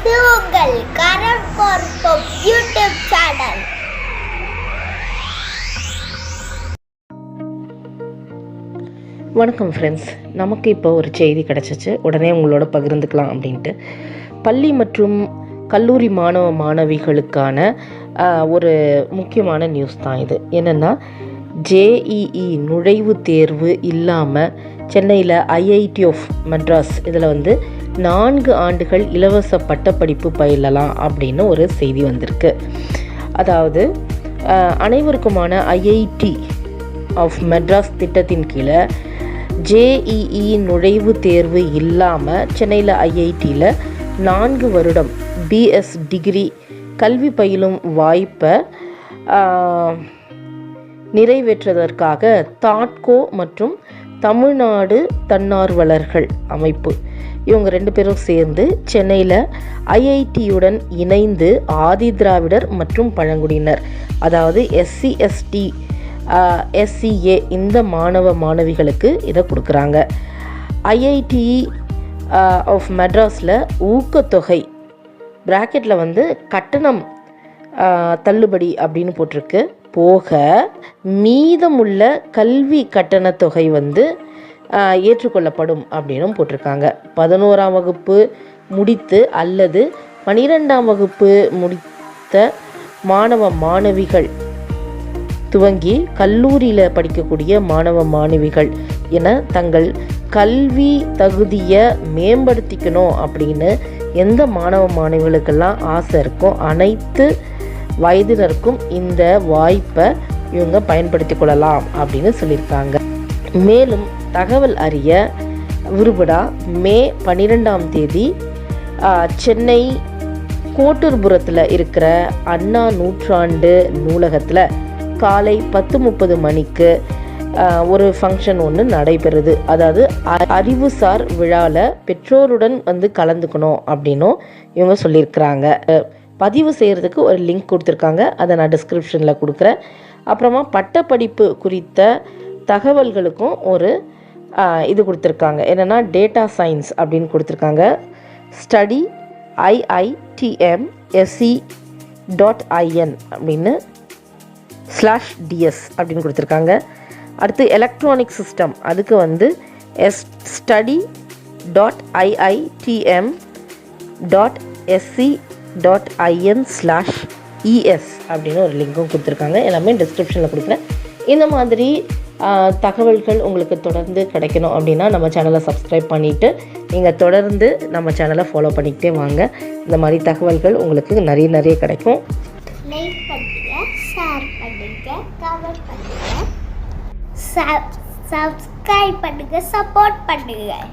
இது உங்கள் கரண் பார்ப்போம் யூடியூப் சேனல். வணக்கம் ஃப்ரெண்ட்ஸ் நமக்கு இப்போ ஒரு செய்தி கிடச்சிச்சு. உடனே உங்களோட பகிர்ந்துக்கலாம் அப்படின்ட்டு. பள்ளி மற்றும் கல்லூரி மாணவ மாணவிகளுக்கான ஒரு முக்கியமான நியூஸ் தான் இது. என்னென்னா ஜேஇஇ நுழைவுத் தேர்வு இல்லாமல் சென்னையில் ஐஐடி ஆஃப் மெட்ராஸ் இதில் வந்து நான்கு ஆண்டுகள் இலவச பட்டப்படிப்பு பயிலலாம் அப்படின்னு ஒரு செய்தி வந்திருக்கு. அதாவது அனைவருக்குமான ஐஐடி ஆஃப் மெட்ராஸ் திட்டத்தின் கீழே ஜேஇஇ நுழைவுத் தேர்வு இல்லாமல் சென்னையில் ஐஐடியில் நான்கு வருடம் பிஎஸ் டிகிரி கல்வி பயிலும் வாய்ப்பை நிறைவேற்றுவதற்காக தாட்கோ மற்றும் தமிழ்நாடு தன்னார்வலர்கள் அமைப்பு. இவங்க ரெண்டு பேரும் சேர்ந்து சென்னையில் ஐஐடியுடன் இணைந்து ஆதி திராவிடர் மற்றும் பழங்குடியினர். அதாவது எஸ்சி எஸ்டி எஸ்சிஏ இந்த மாணவ மாணவிகளுக்கு இதை கொடுக்குறாங்க. ஐஐடி ஆஃப் மெட்ராஸில் ஊக்கத்தொகை ப்ராக்கெட்டில் வந்து கட்டணம் தள்ளுபடி அப்படின்னு போட்டிருக்கு. போக மீதமுள்ள கல்வி கட்டணத் தொகை வந்து ஏற்றுக்கொள்ளப்படும் அப்படின்னும் போட்டிருக்காங்க. பதினோராம் வகுப்பு முடித்து அல்லது பனிரெண்டாம் வகுப்பு முடித்த மாணவ மாணவிகள் துவங்கி கல்லூரியில் படிக்கக்கூடிய மாணவ மாணவிகள் என தங்கள் கல்வி தகுதியை மேம்படுத்திக்கணும் அப்படின்னு எந்த மாணவ மாணவிகளுக்கெல்லாம் ஆசை இருக்கோ அனைத்து வயதினருக்கும் இந்த வாய்ப்பை இவங்க பயன்படுத்தி கொள்ளலாம் அப்படின்னு சொல்லியிருக்காங்க. மேலும் தகவல் அறிய விருபடா மே பன்னிரெண்டாம் தேதி சென்னை கோட்டூர்புரத்தில் இருக்கிற அண்ணா நூற்றாண்டு நூலகத்தில் காலை பத்து முப்பது மணிக்கு ஒரு ஃபங்க்ஷன் ஒன்று நடைபெறுது. அதாவது அ- அறிவுசார் விழாவில் பெற்றோருடன் வந்து கலந்துக்கணும் அப்படின்னும் இவங்க சொல்லியிருக்கிறாங்க. பதிவு செய்கிறதுக்கு ஒரு லிங்க் கொடுத்துருக்காங்க. அதை நான் டிஸ்கிரிப்ஷனில் கொடுக்குறேன். அப்புறமா பட்டப்படிப்பு குறித்த தகவல்களுக்கும் ஒரு இது கொடுத்துருக்காங்க. என்னென்னா டேட்டா சயின்ஸ் அப்படின்னு கொடுத்துருக்காங்க. Study IITM SC dot IN அப்படின்னு ஸ்லாஷ் டிஎஸ் அப்படின்னு கொடுத்துருக்காங்க. அடுத்து எலக்ட்ரானிக் சிஸ்டம் அதுக்கு வந்து S study dot IITM dot SC dot IN slash ES அப்படின்னு ஒரு லிங்க்கும் கொடுத்துருக்காங்க. எல்லாமே டிஸ்கிரிப்ஷனில் கொடுக்குறேன். இந்த மாதிரி தகவல்கள் உங்களுக்கு தொடர்ந்து கிடைக்கணும் அப்படின்னா நம்ம சேனலை சப்ஸ்கிரைப் பண்ணிவிட்டு நீங்கள் தொடர்ந்து நம்ம சேனலை ஃபாலோ பண்ணிக்கிட்டே வாங்க. இந்த மாதிரி தகவல்கள் உங்களுக்கு நிறைய நிறைய கிடைக்கும். சப்ஸ்கிரைப் பண்ணுங்கள் சப்போர்ட் பண்ணுங்கள்